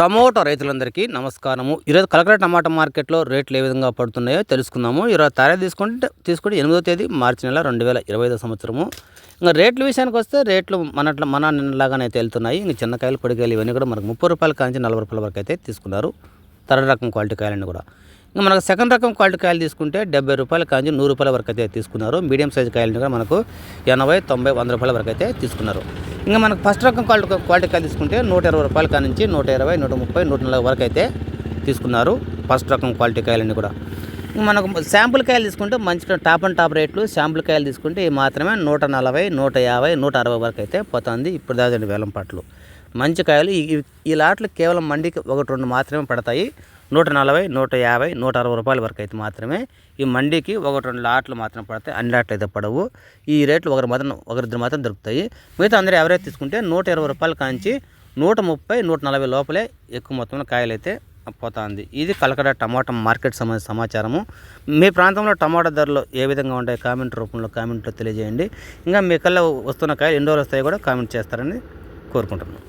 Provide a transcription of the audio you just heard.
Tomato రైతులందరికీ నమస్కారము. ఈరోజు కలకడ టమాటా మార్కెట్లో రేట్లు ఏ విధంగా పడుతున్నాయో తెలుసుకుందాము. ఈరోజు తారీఖు తీసుకుంటే తీసుకుంటే ఎనిమిదో తేదీ మార్చి నెల రెండు వేల ఇరవై ఐదో సంవత్సరము. ఇంకా రేట్ల విషయానికి వస్తే రేట్లు మనట్ల మన నిన్నలాగానే తేలుతున్నాయి. ఇంకా ఇంక చిన్నకాయలు పొడికాయలు ఇవన్నీ కూడా మనకు ముప్పై రూపాయల కాంచి నలభై రూపాయల వరకు అయితే తీసుకున్నారు. థర్డ్ రకం క్వాలిటీ కాయలన్నీ కూడా. ఇంకా మనకు సెకండ్ రకం క్వాలిటీ కాయలు తీసుకుంటే డెబ్బై రూపాయల కాంచి నూరు రూపాయల వరకు అయితే తీసుకున్నారు. మీడియం సైజ్ కాయలు కూడా మనకు ఎనభై తొంభై వంద రూపాయల వరకు అయితే తీసుకున్నారు. ఇంకా మనకు ఫస్ట్ రకం క్వాలిటీ క్వాలిటీ కాయలు తీసుకుంటే నూట ఇరవై రూపాయల కానించి నూట ఇరవై నూట ముప్పై నూట నలభై వరకు అయితే తీసుకున్నారు ఫస్ట్ రకం క్వాలిటీ కాయలన్నీ కూడా. మనకు శాంపుల్ కాయలు తీసుకుంటే మంచి టాప్ అండ్ టాప్ రేట్లు. శాంపుల్ కాయలు తీసుకుంటే ఈ మాత్రమే నూట నలభై నూట యాభై నూట అరవై వరకు అయితే పోతుంది ఇప్పుడు దాదాపు వేలం పాటలు. మంచి కాయలు. ఈ- ఈ లాట్లు కేవలం మండికి ఒకటి రెండు మాత్రమే పడతాయి. నూట నలభై నూట యాభై నూట అరవై రూపాయల వరకు అయితే మాత్రమే ఈ మండీకి ఒకటి రెండు లాట్లు మాత్రం పడతాయి. అన్ని లాట్లు అయితే పడవు. ఈ రేట్లు ఒకరి మాత్రం ఒకరిద్దరు మాత్రం దొరుకుతాయి. మిగతా అందరూ ఎవరైతే తీసుకుంటే నూట ఇరవై రూపాయల కాంచి నూట ముప్పై నూట నలభై లోపలే ఎక్కువ మొత్తంలో కాయలు అయితే పోతుంది. ఇది కలకడ టమాటా మార్కెట్ సంబంధించిన సమాచారము. మీ ప్రాంతంలో టమాటా ధరలు ఏ విధంగా ఉంటాయి? కామెంట్ రూపంలో కామెంట్లో తెలియజేయండి. ఇంకా మీ కల్లా వస్తున్న కాయలు ఎన్ని రోజులు వస్తాయో కూడా కామెంట్ చేస్తారని కోరుకుంటున్నాను